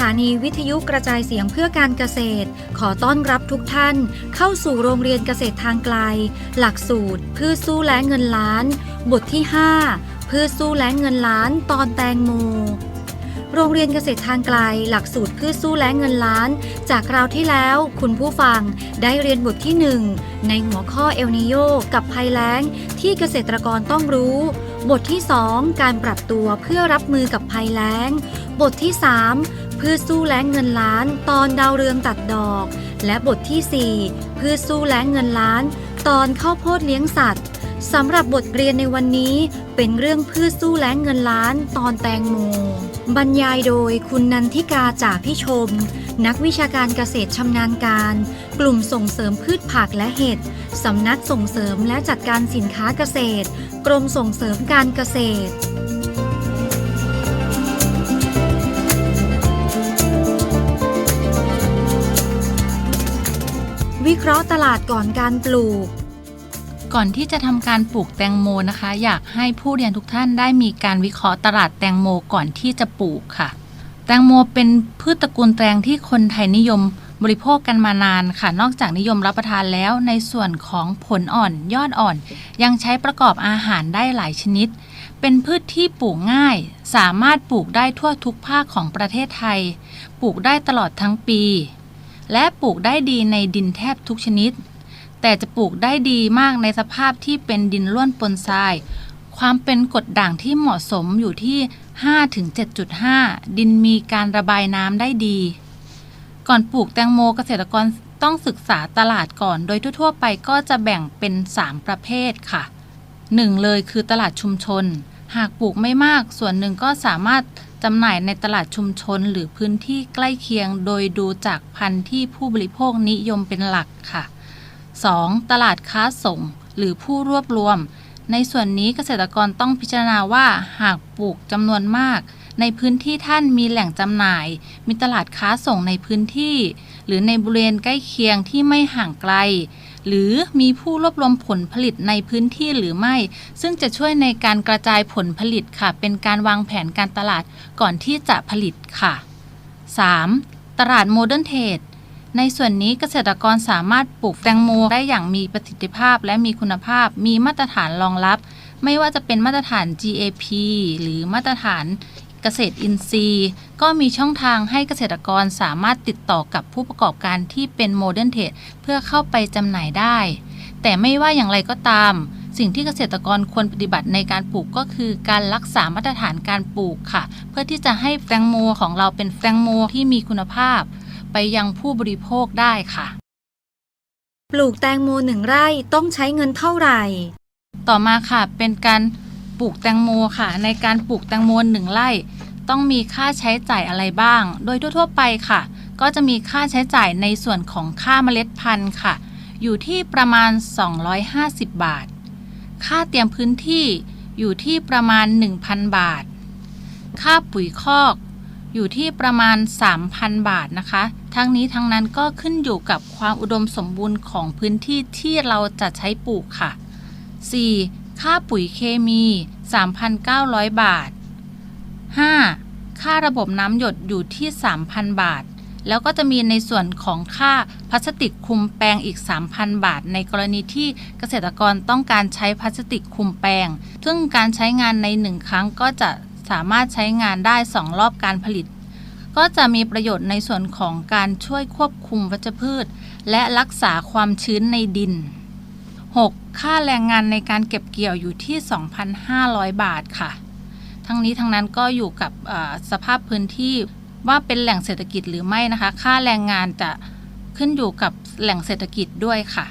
ถานีวิทยุกระจายเสียงเพื่อการเกษตร ขอต้อนรับทุกท่าน เข้าสู่โรงเรียนเกษตรทางไกล หลักสูตร พืชสู้และเงินล้าน บทที่ 5 พืชสู้และเงินล้าน ตอนแตงโมโรงเรียนเกษตรทางไกล หลักสูตรพืชสู้และเงินล้าน จากคราวที่แล้วคุณผู้ฟังได้เรียนบทที่ 1 ในหัวข้อเอลนิโยกับภัยแล้ง ที่เกษตรกรต้องรู้ บทที่ 2 การปรับตัวเพื่อรับมือกับภัยแล้ง บทที่ 3 พืชสู้แล้งเงินล้านตอนดาวเรืองตัดดอก และบทที่ 4 พืชสู้แล้งเงินล้าน ตอนข้าวโพดเลี้ยงสัตว์สำหรับบทเรียนในวันนี้เป็นเรื่องพืชสู้แล้งเงินล้านตอนแตงโม บรรยายโดยคุณนันทิกาจ่าพิชม นักวิชาการเกษตรชำนาญการ กลุ่มส่งเสริมพืชผักและเห็ดสำนักส่งเสริมและจัดการสินค้าเกษตร กรมส่งเสริมการเกษตร เคราะห์ตลาดก่อนการปลูก ก่อนที่จะทำการปลูกแตงโมนะคะ อยากให้ผู้เรียนทุกท่านได้มีการวิเคราะห์ตลาดแตงโมก่อนที่จะปลูกค่ะ แตงโมเป็นพืชตระกูลแตงที่คนไทยนิยมบริโภคกันมานานค่ะ นอกจากนิยมรับประทานแล้วในส่วนของผลอ่อนยอดอ่อน ยังใช้ประกอบอาหารได้หลายชนิด เป็นพืชที่ปลูกง่าย สามารถปลูกได้ทั่วทุกภาคของประเทศไทย ปลูกได้ตลอดทั้งปี และปลูกได้ดีในดินแทบทุกชนิด แต่จะปลูกได้ดีมากในสภาพที่เป็นดินร่วนปนทราย ความเป็นกรดด่างที่เหมาะสมอยู่ที่ 5-7.5 ดินมีการระบายน้ำได้ดี ก่อนปลูกแตงโมเกษตรกรต้องศึกษาตลาดก่อน โดยทั่วๆไปก็จะแบ่งเป็น 3 ประเภทค่ะ 1 เลยคือตลาดชุมชน หากปลูกไม่มากส่วนหนึ่งก็สามารถ จำหน่ายในตลาดชุมชนหรือพื้นที่ใกล้เคียง โดยดูจากพันธุ์ที่ผู้บริโภคนิยมเป็นหลักค่ะ 2. ตลาดค้าส่ง หรือผู้รวบรวม ในส่วนนี้เกษตรกรต้องพิจารณาว่าหากปลูกจำนวนมาก ในพื้นที่ท่านมีแหล่งจำหน่าย มีตลาดค้าส่งในพื้นที่ หรือในบริเวณใกล้เคียงที่ไม่ห่างไกล หรือมีผู้รวบรวมผลผลิตในพื้นที่หรือไม่ ซึ่งจะช่วยในการกระจายผลผลิตค่ะ เป็นการวางแผนการตลาดก่อนที่จะผลิตค่ะ 3. ตลาดโมเดิร์นเทรดในส่วนนี้เกษตรกรสามารถปลูกแตงโมได้อย่างมีประสิทธิภาพและมีคุณภาพ มีมาตรฐานรองรับ ไม่ว่าจะเป็นมาตรฐาน GAP หรือมาตรฐานเกษตรอินทรีย์ ก็มีช่องทางให้เกษตรกรสามารถติดต่อกับผู้ประกอบการที่เป็นโมเดิร์นเทรดเพื่อเข้าไปจำหน่ายได้ แต่ไม่ว่าอย่างไรก็ตาม สิ่งที่เกษตรกรควรปฏิบัติในการปลูกก็คือการรักษามาตรฐานการปลูกค่ะ เพื่อที่จะให้แตงโมของเราเป็นแตงโมที่มีคุณภาพ ไปยังผู้บริโภคได้ค่ะ ปลูกแตงโมหนึ่งไร่ต้องใช้เงินเท่าไหร่ ต่อมาค่ะเป็นการปลูกแตงโมค่ะ ในการปลูกแตงโมหนึ่งไร่ ต้องมีค่าใช้จ่ายอะไรบ้าง โดยทั่วๆไปค่ะ ก็จะมีค่าใช้จ่ายในส่วนของค่าเมล็ดพันธุ์ค่ะ อยู่ที่ประมาณ 250 บาท ค่าเตรียมพื้นที่อยู่ที่ประมาณ 1,000 บาท ค่าปุ๋ยคอกอยู่ที่ประมาณ 3,000 บาทนะคะ ทั้งนี้ทั้งนั้นก็ขึ้นอยู่กับความอุดมสมบูรณ์ของพื้นที่ที่เราจะใช้ปลูกค่ะ 4. ค่าปุ๋ยเคมี 3,900 บาท 5. ค่าระบบน้ำหยดอยู่ที่ 3,000 บาท แล้วก็จะมีในส่วนของค่าพลาสติกคุมแปลงอีก 3,000 บาท ในกรณีที่เกษตรกรต้องการใช้พลาสติกคุมแปลง ซึ่งการใช้งานใน 1 ครั้งก็จะสามารถใช้งานได้ 2 รอบการผลิต ก็จะมีประโยชน์ในส่วนของการช่วยควบคุมวัชพืช และรักษาความชื้นในดิน 6. ค่าแรงงานในการเก็บเกี่ยวอยู่ที่ 2,500 บาทค่ะ ทั้งนี้ทั้งนั้นก็อยู่กับสภาพพื้นที่ว่าเป็นแหล่งเศรษฐกิจหรือไม่นะคะ ค่าแรงงานจะขึ้นอยู่กับแหล่งเศรษฐกิจด้วยค่ะ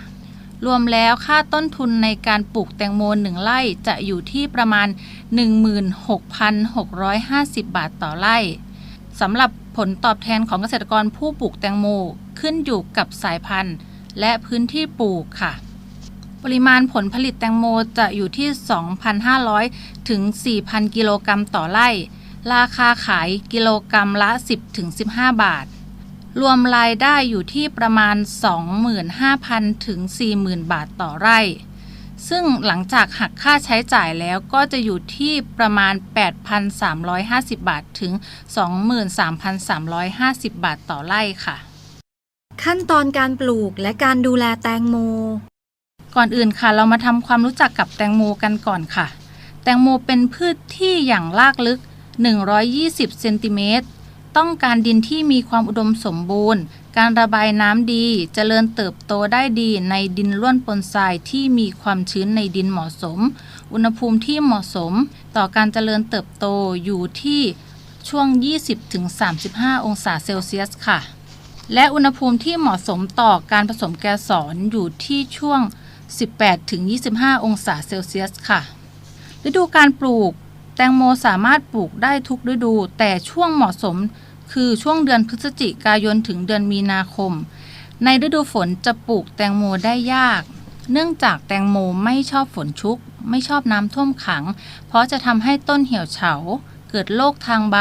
รวมแล้วค่าต้นทุนในการปลูกแตงโมหนึ่งไร่จะอยู่ที่ประมาณ 16,650 บาทต่อไร่สำหรับผลตอบแทนของเกษตรกรผู้ปลูกแตงโมขึ้นอยู่กับสายพันธุ์ และพื้นที่ปลูกค่ะ ปริมาณผลผลิตแตงโมจะอยู่ที่ 2,500 ถึง 4,000 กิโลกรัมต่อไร่ ราคาขายกิโลกรัมละ 10 ถึง 15 บาท รวมรายได้อยู่ที่ประมาณ 25,000 ถึง 40,000 บาทต่อไร่ ซึ่งหลังจากหักค่าใช้จ่ายแล้วก็จะอยู่ที่ประมาณ 8,350 บาทถึง 23,350 บาทต่อไร่ค่ะ ขั้นตอนการปลูกและการดูแลแตงโม ก่อนอื่นค่ะ เรามาทำความรู้จักกับแตงโมกันก่อนค่ะ แตงโมเป็นพืชที่อย่างรากลึก 120 เซนติเมตร ต้องการดินที่มีความอุดมสมบูรณ์ การระบายน้ำดีเจริญเติบโตได้ดีในดินร่วนปนทรายที่มีความชื้นในดินเหมาะสม อุณหภูมิที่เหมาะสม ต่อการเจริญเติบโตอยู่ที่ช่วง 20-35 องศาเซลเซียสค่ะ และอุณหภูมิที่เหมาะสมต่อการผสมแกสรอยู่ที่ช่วง 18-25 องศาเซลเซียสค่ะ ฤดูการปลูก แตงโมสามารถปลูกได้ทุกฤดู แต่ช่วงเหมาะสมคือช่วงเดือนพฤศจิกายนถึงเดือนมีนาคม ในฤดูฝนจะปลูกแตงโมได้ยาก เนื่องจากแตงโมไม่ชอบฝนชุก ไม่ชอบน้ำท่วมขัง เพราะจะทำให้ต้นเหี่ยวเฉา เกิดโรคทางใบ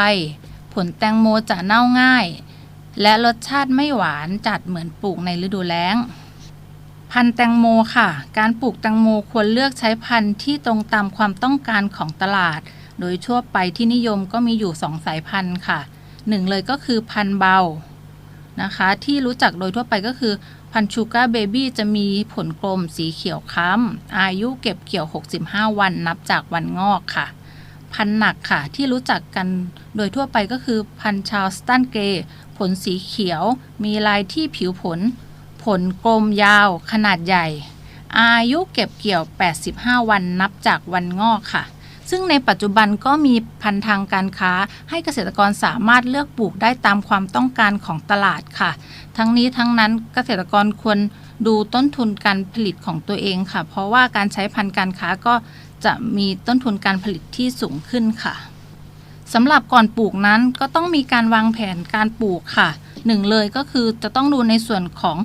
ผลแตงโมจะเน่าง่าย และรสชาติไม่หวานจัดเหมือนปลูกในฤดูแล้ง พันธุ์แตงโมค่ะ การปลูกแตงโมควรเลือกใช้พันธุ์ที่ตรงตามความต้องการของตลาด โดยทั่วไปที่นิยมก็มีอยู่ 2 สายพันธุ์ค่ะหนึ่งเลยก็คือพันธุ์เบานะคะ ที่รู้จักโดยทั่วไปก็คือพันธุ์ชูการ์เบบี้จะมีผลกลมสีเขียวค้ำอายุเก็บเกี่ยว 65 วันนับจากวันงอกค่ะ พันธุ์หนักค่ะที่รู้จักกันโดยทั่วไปก็คือพันธุ์ชาลสตันเกรผลสีเขียว มีลายที่ผิวผล ผลกลมยาวขนาดใหญ่ อายุเก็บเกี่ยว 85 วันนับจากวันงอกค่ะ ซึ่งในปัจจุบันก็มีพันธุ์ทางการค้า ให้เกษตรกรสามารถเลือกปลูกได้ตามความต้องการของตลาดค่ะ ทั้งนี้ทั้งนั้นเกษตรกรควรดูต้นทุนการผลิตของตัวเองค่ะ เพราะว่าการใช้พันธุ์การค้าก็จะมีต้นทุนการผลิตที่สูงขึ้นค่ะสำหรับก่อนปลูกนั้นก็ต้องมีการวางแผนการปลูกค่ะหนึ่งเลยก็คือจะต้องดูในส่วนของ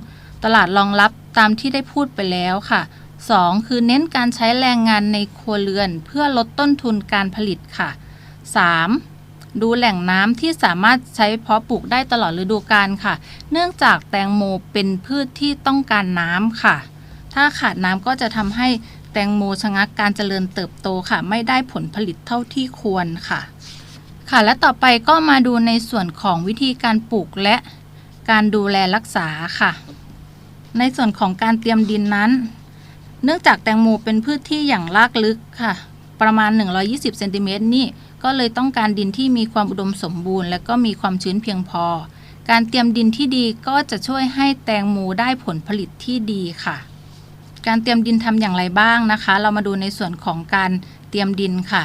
ตลาดรองรับตามที่ได้พูดไปแล้วค่ะ 2. คือเน้นการใช้แรงงานในครัวเรือน เพื่อลดต้นทุนการผลิตค่ะ 3. ดูแหล่งน้ำที่สามารถใช้เพาะปลูกได้ตลอดฤดูกาลค่ะ เนื่องจากแตงโมเป็นพืชที่ต้องการน้ำค่ะ ถ้าขาดน้ำก็จะทำให้แตงโมชะงักการเจริญเติบโตค่ะ ไม่ได้ผลผลิตเท่าที่ควรค่ะ ค่ะและต่อไปก็มาดูในส่วนของวิธีการปลูกและการดูแลรักษาค่ะ ในส่วนของการเตรียมดินนั้น เนื่องจากแตงโมเป็นพืชที่อย่างรากลึกค่ะ ประมาณ 120เซนติเมตรนี่ก็เลยต้องการดินที่มีความอุดมสมบูรณ์ และก็มีความชื้นเพียงพอ การเตรียมดินที่ดีก็จะช่วยให้แตงโมได้ผลผลิตที่ดีค่ะ การเตรียมดินทำอย่างไรบ้างนะคะ เรามาดูในส่วนของการเตรียมดินค่ะ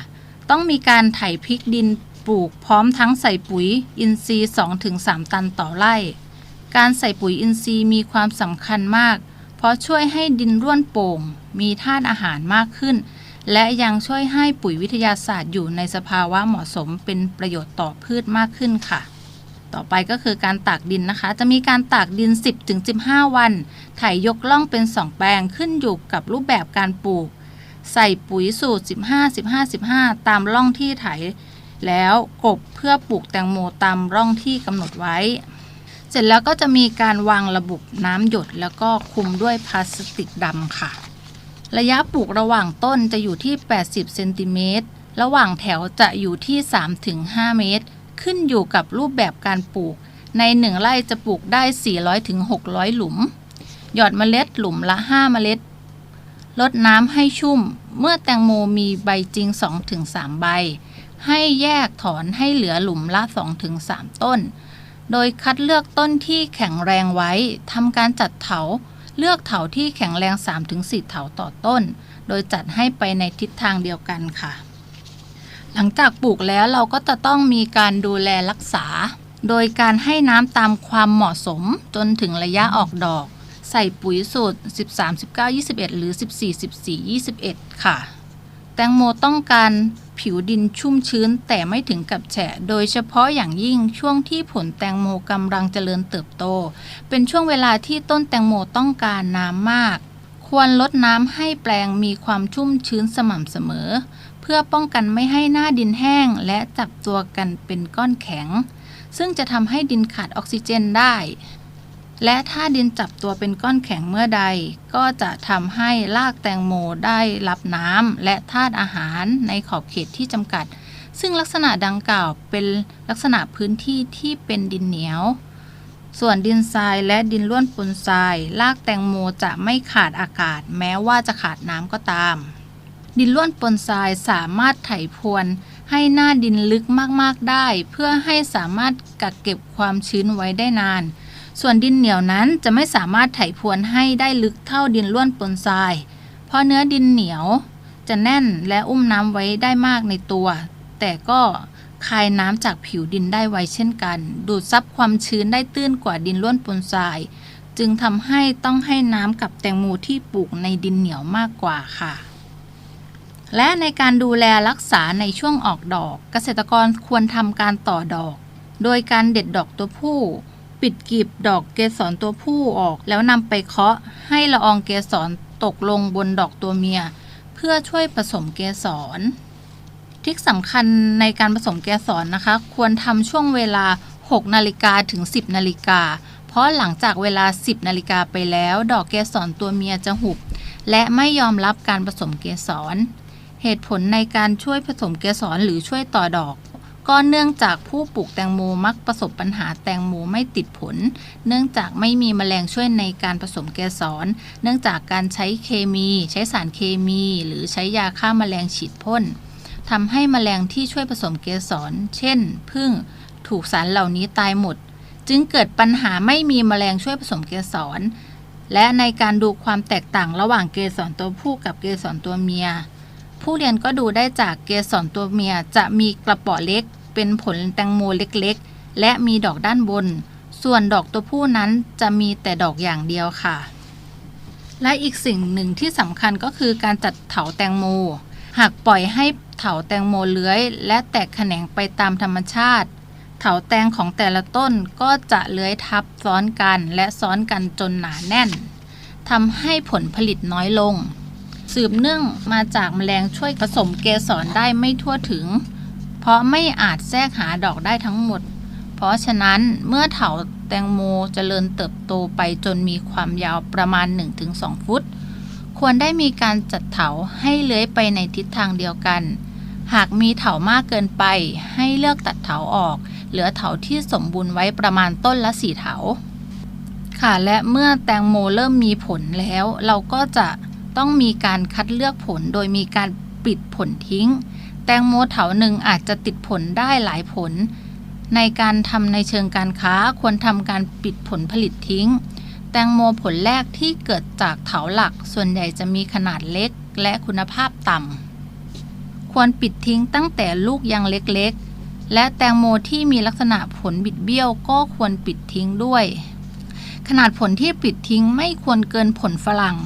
ต้องมีการไถพริกดินปลูกพร้อมทั้งใส่ปุ๋ยอินทรีย์ 2-3 ตันต่อไร่ การใส่ปุ๋ยอินทรีย์มีความสำคัญมาก เพราะช่วยให้ดินร่วนโป่ง มีธาตุอาหารมากขึ้น และยังช่วยให้ปุ๋ยวิทยาศาสตร์อยู่ในสภาวะเหมาะสมเป็นประโยชน์ต่อพืชมากขึ้นค่ะ ต่อไปก็คือการตากดินนะคะ จะมีการตากดิน 10-15 วัน ไถยกล่องเป็น 2 แปลงขึ้นอยู่กับรูปแบบการปลูก ใส่ปุ๋ยสูตร 15-15-15 ตามร่องที่ไถ แล้วกบเพื่อปลูกแตงโมตามร่องที่กำหนดไว้ เสร็จแล้วก็จะมีการวางระบบน้ำหยดแล้วก็คุมด้วยพลาสติกดำค่ะ ระยะปลูกระหว่างต้นจะอยู่ที่ 80เซนติเมตรระหว่างแถวจะอยู่ที่ 3-5 เมตร ขึ้นอยู่กับรูปแบบการปลูก ใน 1 ไร่จะปลูกได้ 400-600 หลุม หยอดเมล็ดหลุมละ 5 เมล็ดลดน้ำให้ชุ่ม เมื่อแตงโมมีใบจริง 2-3 ใบ ให้แยกถอนให้เหลือหลุมละ 2-3 ต้น โดยคัดเลือกต้นที่แข็งแรงไว้ทำการจัดเถา เลือกเถาที่แข็งแรง 3-4 เถาต่อต้น โดยจัดให้ไปในทิศทางเดียวกันค่ะ หลังจากปลูกแล้วเราก็จะต้องมีการดูแลรักษา โดยการให้น้ำตามความเหมาะสมจนถึงระยะออกดอก ใส่ปุ๋ยสูตร 13 19 21 หรือ 14 14 21 ค่ะ แตงโมต้องการ ผิวดินชุ่มชื้นแต่ไม่ถึงกับแฉะ โดยเฉพาะอย่างยิ่งช่วงที่ผลแตงโมกำลังเจริญเติบโต เป็นช่วงเวลาที่ต้นแตงโมต้องการน้ำมาก ควรลดน้ำให้แปลงมีความชุ่มชื้นสม่ำเสมอ เพื่อป้องกันไม่ให้หน้าดินแห้งและจับตัวกันเป็นก้อนแข็ง ซึ่งจะทำให้ดินขาดออกซิเจนได้ และถ้าดินจับตัวเป็นก้อนแข็งเมื่อใด ก็จะทำให้รากแตงโมได้รับน้ำและธาตุอาหารในขอบเขตที่จำกัด ซึ่งลักษณะดังกล่าวเป็นลักษณะพื้นที่ที่เป็นดินเหนียว ส่วนดินทรายและดินร่วนปนทรายรากแตงโมจะไม่ขาดอากาศ แม้ว่าจะขาดน้ำก็ตาม ดินร่วนปนทรายสามารถไถพรวนให้หน้าดินลึกมากๆได้ เพื่อให้สามารถกักเก็บความชื้นไว้ได้นาน ส่วนดินเหนียวนั้นจะไม่สามารถไถพรวนให้ได้ลึกเท่าดินร่วนปนทราย เพราะเนื้อดินเหนียวจะแน่นและอุ้มน้ำไว้ได้มากในตัว แต่ก็คายน้ำจากผิวดินได้ไวเช่นกัน ดูดซับความชื้นได้ตื้นกว่าดินร่วนปนทราย จึงทำให้ต้องให้น้ำกับแตงโมที่ปลูกในดินเหนียวมากกว่าค่ะ และในการดูแลรักษาในช่วงออกดอก เกษตรกรควรทำการต่อดอก โดยการเด็ดดอกตัวผู้ ปิดกลีบดอกเกสรตัวผู้ออก แล้วนำไปเคาะให้ละอองเกสรตกลงบนดอกตัวเมีย เพื่อช่วยผสมเกสรทริคสำคัญในการผสมเกสรนะคะ ควรทำช่วงเวลา 6 นาฬิกาถึง 10 นาฬิกา เพราะหลังจากเวลา 10 นาฬิกาไปแล้ว ดอกเกสรตัวเมียจะหุบ และไม่ยอมรับการผสมเกสร เหตุผลในการช่วยผสมเกสรหรือช่วยต่อดอก ก็เนื่องจากผู้ปลูกแตงโมมักประสบปัญหาแตงโมไม่ติดผล เนื่องจากไม่มีแมลงช่วยในการผสมเกสร เนื่องจากการใช้เคมี ใช้สารเคมี หรือใช้ยาฆ่าแมลงฉีดพ่นทำให้แมลงที่ช่วยผสมเกสร เช่นผึ้งถูกสารเหล่านี้ตายหมด จึงเกิดปัญหาไม่มีแมลงช่วยผสมเกสร และในการดูความแตกต่างระหว่างเกสรตัวผู้กับเกสรตัวเมียผู้เรียนก็ดูได้จากเกสรตัวเมียจะมีกระป๋อเล็ก เป็นผลแตงโมเล็กๆ และมีดอกด้านบน ส่วนดอกตัวผู้นั้นจะมีแต่ดอกอย่างเดียวค่ะ และอีกสิ่งหนึ่งที่สำคัญก็คือการจัดเถาแตงโม หากปล่อยให้เถาแตงโมเลื้อย และแตกแขนงไปตามธรรมชาติ เถาแตงของแต่ละต้นก็จะเลื้อยทับซ้อนกันและซ้อนกันจนหนาแน่นทำให้ผลผลิตน้อยลง สืบเนื่องมาจากแมลงช่วยผสมเกสรได้ไม่ทั่วถึง เพราะไม่อาจแทรกหาดอกได้ทั้งหมด เพราะฉะนั้นเมื่อเถาแตงโมเจริญเติบโตไปจนมีความยาวประมาณ 1-2 ฟุต ควรได้มีการจัดเถาให้เลื้อยไปในทิศทางเดียวกัน หากมีเถามากเกินไป ให้เลือกตัดเถาออก เหลือเถาที่สมบูรณ์ไว้ประมาณต้นละสี่เถา ค่ะและเมื่อแตงโมเริ่มมีผลแล้ว เราก็จะต้องมีการคัดเลือกผลโดยมีการปิดผลทิ้ง แตงโมเถาหนึ่งอาจจะติดผลได้หลายผล ในการทำในเชิงการค้าควรทำการปิดผลผลิตทิ้ง แตงโมผลแรกที่เกิดจากเถาหลัก ส่วนใหญ่จะมีขนาดเล็กและคุณภาพต่ำ ควรปิดทิ้งตั้งแต่ลูกยังเล็กๆ และแตงโมที่มีลักษณะผลบิดเบี้ยวก็ควรปิดทิ้งด้วย ขนาดผลที่ปิดทิ้งไม่ควรเกินผลฝรั่ง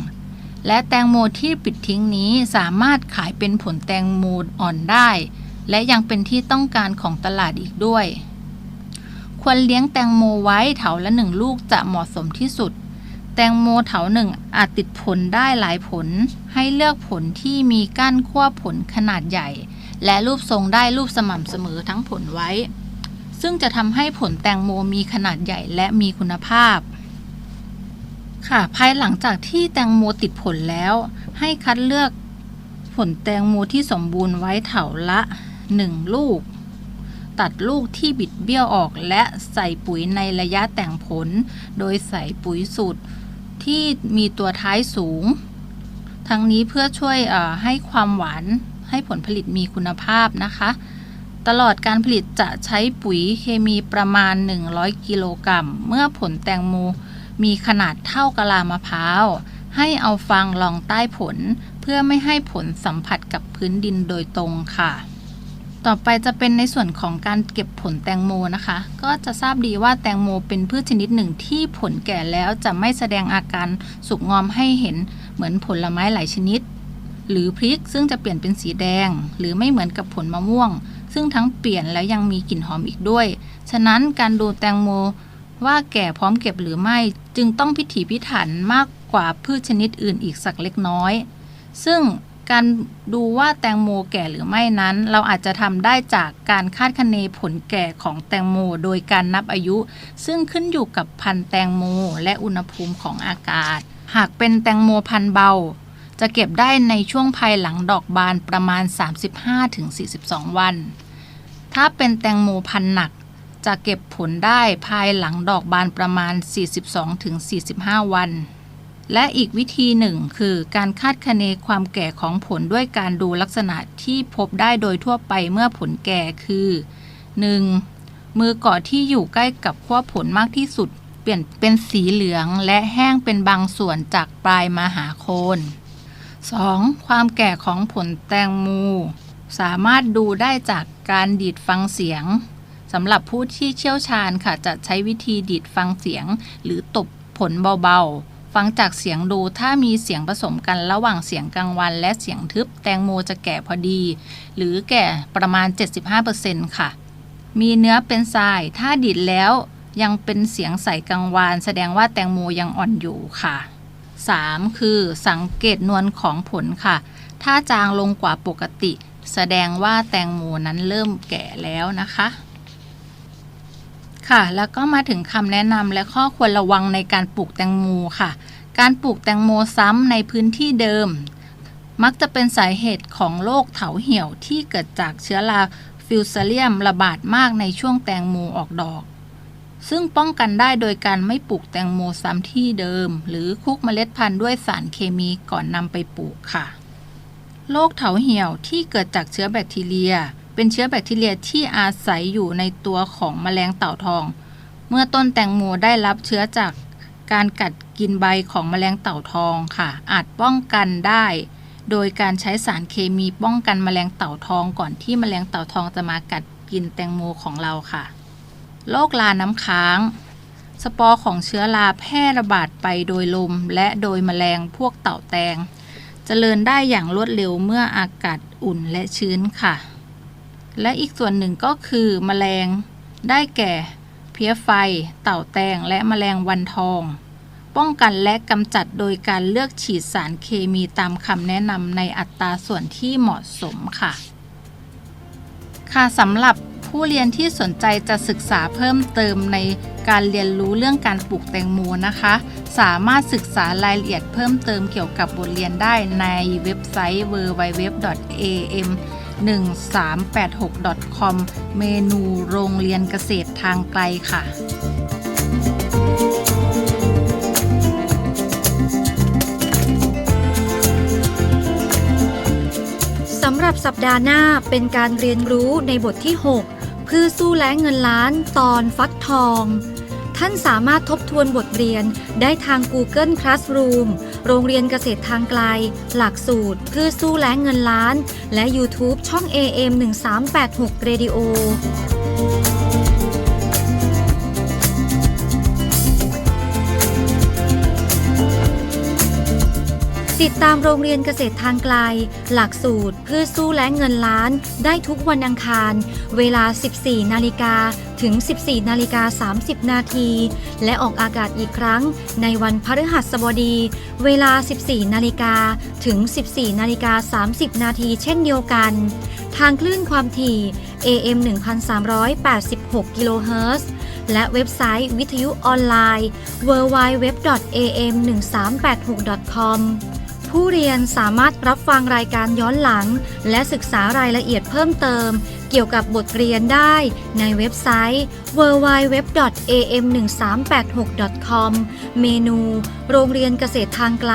และแตงโมที่ปิดทิ้งนี้สามารถขายเป็นผลแตงโมอ่อนได้ และยังเป็นที่ต้องการของตลาดอีกด้วย ควรเลี้ยงแตงโมไว้เถาละหนึ่งลูกจะเหมาะสมที่สุด แตงโมเถาหนึ่งอาจติดผลได้หลายผล ให้เลือกผลที่มีก้านขั้วผลขนาดใหญ่ และรูปทรงได้รูปสม่ำเสมอทั้งผลไว้ ซึ่งจะทำให้ผลแตงโมมีขนาดใหญ่และมีคุณภาพ ค่ะ ภายหลังจากที่แตงโมติดผลแล้ว ให้คัดเลือกผลแตงโมที่สมบูรณ์ไว้เถาละ 1 ลูก ตัดลูกที่บิดเบี้ยวออกและใส่ปุ๋ยในระยะแต่งผล โดยใส่ปุ๋ยสูตรที่มีตัวท้ายสูง ทั้งนี้เพื่อช่วยให้ความหวานให้ผลผลิตมีคุณภาพนะคะ ตลอดการผลิตจะใช้ปุ๋ยเคมีประมาณ 100 กิโลกรัม เมื่อผลแตงโม มีขนาดเท่ากะลามะพร้าว ให้เอาฟางรองใต้ผล เพื่อไม่ให้ผลสัมผัสกับพื้นดินโดยตรงค่ะ ต่อไปจะเป็นในส่วนของการเก็บผลแตงโมนะคะ ก็จะทราบดีว่าแตงโมเป็นพืชชนิดหนึ่งที่ผลแก่แล้วจะไม่แสดงอาการสุกงอมให้เห็นเหมือนผลไม้หลายชนิด หรือพริกซึ่งจะเปลี่ยนเป็นสีแดง หรือไม่เหมือนกับผลมะม่วง ซึ่งทั้งเปลี่ยนแล้วยังมีกลิ่นหอมอีกด้วย ฉะนั้นการดูแตงโม ว่าแก่พร้อมเก็บหรือไม่ จึงต้องพิถีพิถันมากกว่าพืชชนิดอื่นอีกสักเล็กน้อย ซึ่งการดูว่าแตงโมแก่หรือไม่นั้น เราอาจจะทำได้จากการคาดคะเนผลแก่ของแตงโมโดยการนับอายุ ซึ่งขึ้นอยู่กับพันธุ์แตงโมและอุณหภูมิของอากาศ หากเป็นแตงโมพันธุ์เบา จะเก็บได้ในช่วงภายหลังดอกบานประมาณ 35-42 วัน ถ้าเป็นแตงโมพันธุ์หนัก จะเก็บผลได้ภายหลังดอกบานประมาณ 42-45 วัน และอีกวิธีหนึ่งคือการคาดคะเนความแก่ของผลด้วยการดูลักษณะที่พบได้โดยทั่วไปเมื่อผลแก่คือ 1. มือเกาะที่อยู่ใกล้กับขั้วผลมากที่สุด เปลี่ยนเป็นสีเหลืองและแห้งเป็นบางส่วนจากปลายมาหาโคน 2. ความแก่ของผลแตงโมสามารถดูได้จากการดีดฟังเสียง สำหรับผู้ที่เชี่ยวชาญค่ะ จะใช้วิธีดีดฟังเสียง หรือตบผลเบาๆ ฟังจากเสียงดูถ้ามีเสียงผสมกันระหว่างเสียงกลางวัน และเสียงทึบแตงโมจะแก่พอดี หรือแก่ประมาณ 75%ค่ะ มีเนื้อเป็นทรายถ้าดิดแล้วยังเป็นเสียงใสกังวาน แสดงว่าแตงโมยังอ่อนอยู่ค่ะ 3. คือสังเกตนวลของผลค่ะ ถ้าจางลงกว่าปกติ แสดงว่าแตงโมนั้นเริ่มแก่แล้วนะคะ ค่ะ แล้วก็มาถึงคำแนะนำและข้อควรระวังในการปลูกแตงโมค่ะ การปลูกแตงโมซ้ำในพื้นที่เดิม มักจะเป็นสาเหตุของโรคเถาเหี่ยวที่เกิดจากเชื้อราฟิวซาเลียมระบาดมากในช่วงแตงโมออกดอก ซึ่งป้องกันได้โดยการไม่ปลูกแตงโมซ้ำที่เดิม หรือคุกเมล็ดพันธุ์ด้วยสารเคมีก่อนนำไปปลูกค่ะ โรคเถาเหี่ยวที่เกิดจากเชื้อแบคทีเรีย เป็นเชื้อแบคทีเรียที่อาศัยอยู่ในตัวของแมลงเต่าทอง เมื่อต้นแตงโมได้รับเชื้อจากการกัดกินใบของแมลงเต่าทองค่ะ อาจป้องกันได้ โดยการใช้สารเคมีป้องกันแมลงเต่าทองก่อนที่แมลงเต่าทองจะมากัดกินแตงโมของเราค่ะโรคลาน้ำค้าง สปอร์ของเชื้อราแพร่ระบาดไปโดยลม และโดยแมลงพวกเต่าแตงเจริญได้อย่างรวดเร็วเมื่ออากาศอุ่นและชื้นค่ะ และอีกส่วนหนึ่งก็คือแมลง ได้แก่ เพี้ยไฟ เต่าแตง และแมลงวันทอง ป้องกันและกำจัดโดยการเลือกฉีดสารเคมีตามคำแนะนำในอัตราส่วนที่เหมาะสมค่ะ ค่ะสำหรับผู้เรียนที่สนใจจะศึกษาเพิ่มเติมในการเรียนรู้เรื่องการปลูกแตงโมนะคะ สามารถศึกษารายละเอียดเพิ่มเติมเกี่ยวกับบทเรียนได้ในเว็บไซต์ www.am 1386.com เมนูโรงเรียนเกษตรทางไกลค่ะสำหรับสัปดาห์หน้าเป็นการเรียนรู้ในบทที่ 6 พืชสู้แล้งเงินล้านตอนฟักทอง ท่านสามารถทบทวนบทเรียนได้ทาง Google Classroom โรงเรียนเกษตรทางไกล หลักสูตรพืชสู้แล้งเงินล้าน และ YouTube ช่อง AM 1386 Radio ติดตามโรงเรียนเกษตรทางไกล หลักสูตรเพืชสู้แล้งเงินล้าน ได้ทุกวันอังคาร เวลา 14 นาฬิกาถึง 14 นาฬิกา 30 นาที และออกอากาศอีกครั้ง ในวันพฤหัสบดี เวลา 14 นาฬิกาถึง 14 นาฬิกา 30 นาทีเช่นเดียวกัน ทางคลื่นความถี่ AM 1386 กิโลเฮิรตซ์และเว็บไซต์วิทยุออนไลน์ www.am1386.com ผู้เรียนสามารถรับฟังรายการย้อนหลัง และศึกษารายละเอียดเพิ่มเติม เกี่ยวกับบทเรียนได้ในเว็บไซต์ www.am1386.com เมนู โรงเรียนเกษตรทางไกล